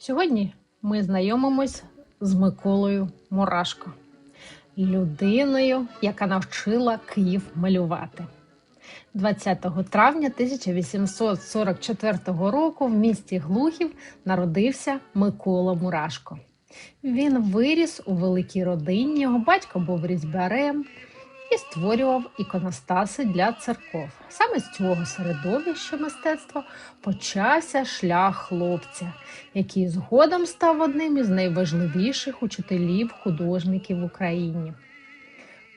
Сьогодні ми знайомимось з Миколою Мурашко, людиною, яка навчила Київ малювати. 20 травня 1844 року в місті Глухів народився Микола Мурашко. Він виріс у великій родині. Його батько був різьбярем і створював іконостаси для церков. Саме з цього середовища мистецтва почався шлях хлопця, який згодом став одним із найважливіших учителів художників в Україні.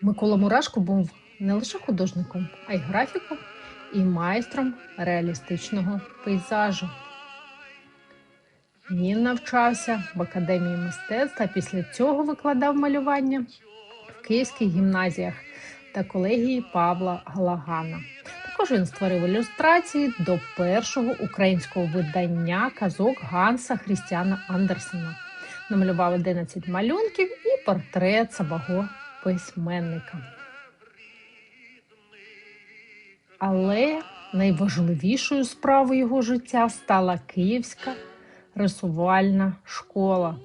Микола Мурашко був не лише художником, а й графіком і майстром реалістичного пейзажу. Він навчався в академії мистецтва. Після цього викладав малювання в київських гімназіях та колегії Павла Галагана. Також він створив ілюстрації до першого українського видання казок Ганса Хрістіана Андерсена. Намалював 11 малюнків і портрет самого письменника. Але найважливішою справою його життя стала Київська рисувальна школа,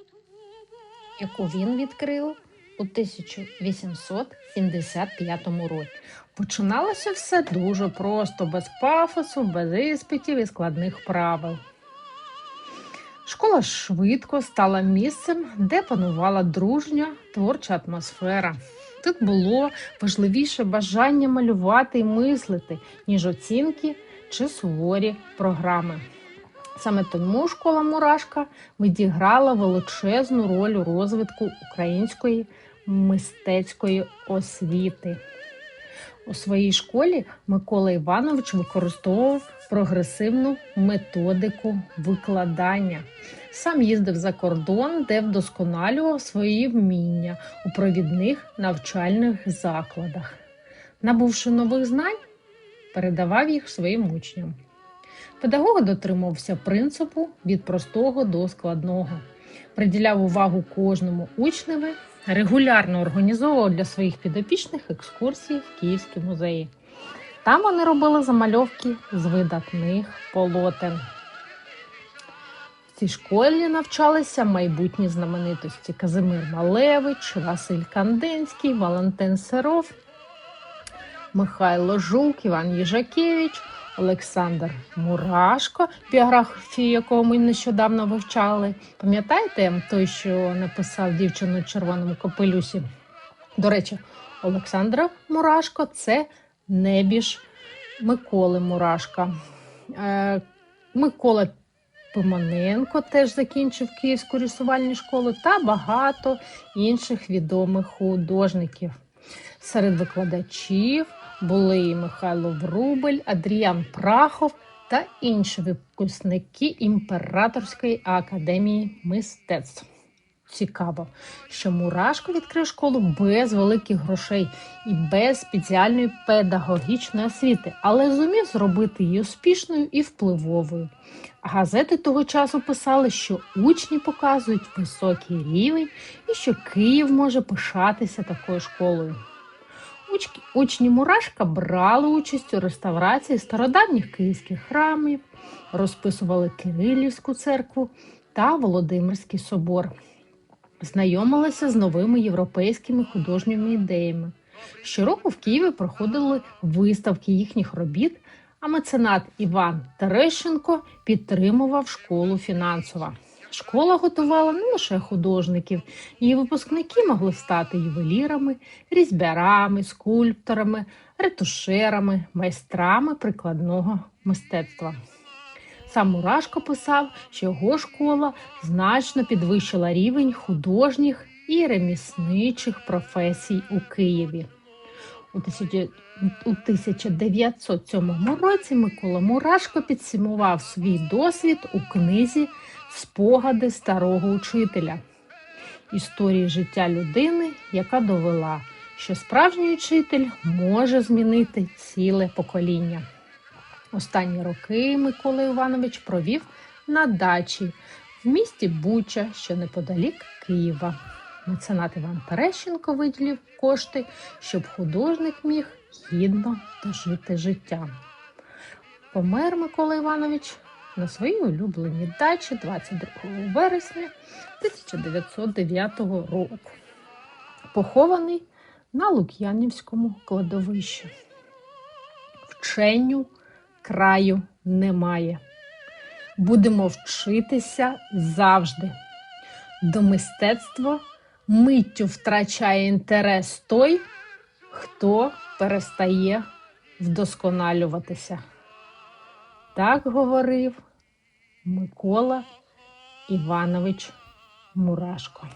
яку він відкрив у 1875 році. Починалося все дуже просто, без пафосу, без іспитів і складних правил. Школа швидко стала місцем, де панувала дружня творча атмосфера. Тут було важливіше бажання малювати і мислити, ніж оцінки чи суворі програми. Саме тому школа Мурашка відіграла величезну роль у розвитку української мистецької освіти. У своїй школі Микола Іванович використовував прогресивну методику викладання. Сам їздив за кордон, де вдосконалював свої вміння у провідних навчальних закладах. Набувши нових знань, передавав їх своїм учням. Педагог дотримувався принципу від простого до складного, приділяв увагу кожному учневі, регулярно організовував для своїх підопічних екскурсії в Київські музеї. Там вони робили замальовки з видатних полотен. В цій школі навчалися майбутні знаменитості Казимир Малевич, Василь Кандинський, Валентин Серов, Михайло Жук, Іван Їжакевич, Олександр Мурашко, біографію якого ми нещодавно вивчали. Пам'ятаєте той, що написав дівчину червоному капелюсі? До речі, Олександра Мурашко це небіж Миколи Мурашка. Е, Микола Пимоненко теж закінчив Київську рисувальну школу та багато інших відомих художників. Серед викладачів були Михайло Врубель, Адріан Прахов та інші випускники Імператорської академії мистецтв. Цікаво, що Мурашко відкрив школу без великих грошей і без спеціальної педагогічної освіти, але зумів зробити її успішною і впливовою. Газети того часу писали, що учні показують високий рівень і що Київ може пишатися такою школою. Учні Мурашка брали участь у реставрації стародавніх київських храмів, розписували Кирилівську церкву та Володимирський собор, знайомилися з новими європейськими художніми ідеями. Щороку в Києві проходили виставки їхніх робіт, а меценат Іван Терещенко підтримував школу фінансово. Школа готувала не лише художників, її випускники могли стати ювелірами, різьбярами, скульпторами, ретушерами, майстрами прикладного мистецтва. Сам Мурашко писав, що його школа значно підвищила рівень художніх і ремісничих професій у Києві. У 1907 році Микола Мурашко підсумував свій досвід у книзі Спогади старого учителя історії життя людини, яка довела, що справжній учитель може змінити ціле покоління. Останні роки Микола Іванович провів на дачі в місті Буча, що неподалік Києва. Меценат Іван Терещенко виділив кошти, щоб художник міг гідно дожити життя. Помер Микола Іванович на своїй улюбленій дачі 22 вересня 1909 року. Похований на Лук'янівському кладовищі. Вченню краю немає. Будемо вчитися завжди. До мистецтва миттю втрачає інтерес той, хто перестає вдосконалюватися. Так говорив Микола Іванович Мурашко.